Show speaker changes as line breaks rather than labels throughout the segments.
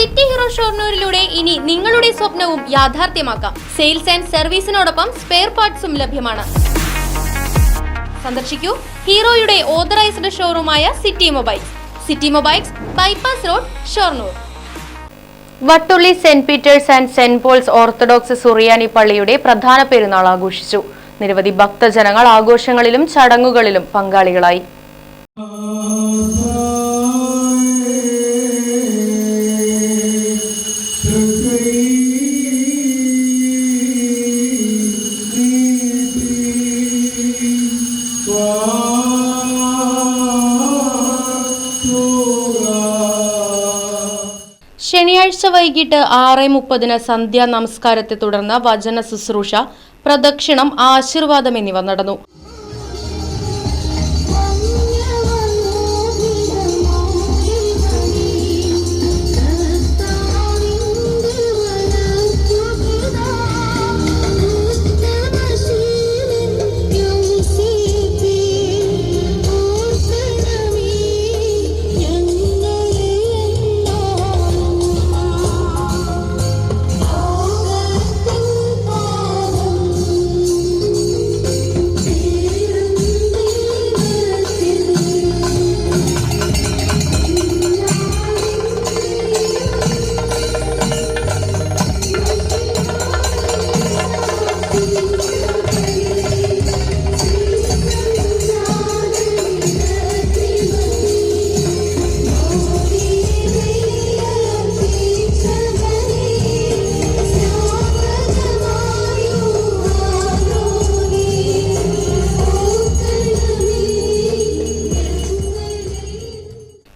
City hero ഷോർണൂരിലൂടെ ഇനി നിങ്ങളുടെ സ്വപ്നവും യാഥാർത്ഥ്യമാക്കാം. സെയിൽസ് ആൻഡ് സർവീസിനോടൊപ്പം സ്പെയർ പാർട്സും ലഭ്യമാണ്. സന്ദർശിക്കൂ ഹീറോയുടെ authorised ഷോറൂമായ City Mobiles. City Mobiles bypass road Shoranur. Vattulli Saint Peter's and Saint Paul's Orthodox സുറിയാനി പള്ളിയുടെ പ്രധാന പെരുന്നാൾ ആഘോഷിച്ചു. നിരവധി ഭക്തജനങ്ങൾ ആഘോഷങ്ങളിലും ചടങ്ങുകളിലും പങ്കാളികളായി. ശനിയാഴ്ച വൈകിട്ട് ആറ് മുപ്പതിന് സന്ധ്യാ നമസ്കാരത്തെ തുടർന്ന് വചന ശുശ്രൂഷ പ്രദക്ഷിണം ആശീർവാദം എന്നിവ നടന്നു.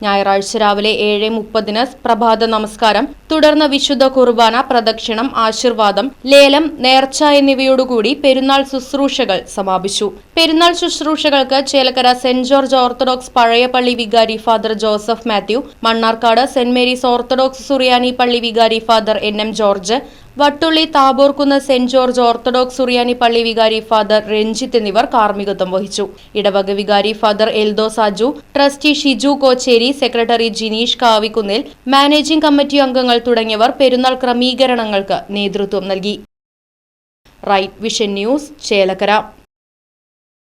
ഞായറാഴ്ച രാവിലെ ഏഴ് മുപ്പതിന് പ്രഭാത നമസ്കാരം തുടർന്ന് വിശുദ്ധ കുർബാന പ്രദക്ഷിണം ആശീർവാദം ലേലം നേർച്ച എന്നിവയോടുകൂടി പെരുന്നാൾ ശുശ്രൂഷകൾ സമാപിച്ചു. പെരുന്നാൾ ശുശ്രൂഷകൾക്ക് ചേലക്കര സെന്റ് ജോർജ് ഓർത്തഡോക്സ് പഴയ പള്ളി വികാരി father Joseph Mathew Mannarkkad Saint Mary's Orthodox സുറിയാനി പള്ളി വികാരി father N M George Vattulli Thaborkunnu Saint George Orthodox സുറിയാനി പള്ളി വികാരി ഫാദർ രഞ്ജിത്ത് എന്നിവർ കാർമ്മികത്വം വഹിച്ചു. ഇടവക വികാരി father Eldho Saju trustee Shiju Kocheri secretary Jineesh കാവിക്കുന്നിൽ managing committee അംഗങ്ങൾ തുടങ്ങിയവർ പെരുന്നാൾ ക്രമീകരണങ്ങൾക്ക് നേതൃത്വം നൽകി. Right Vision news Chelakkara.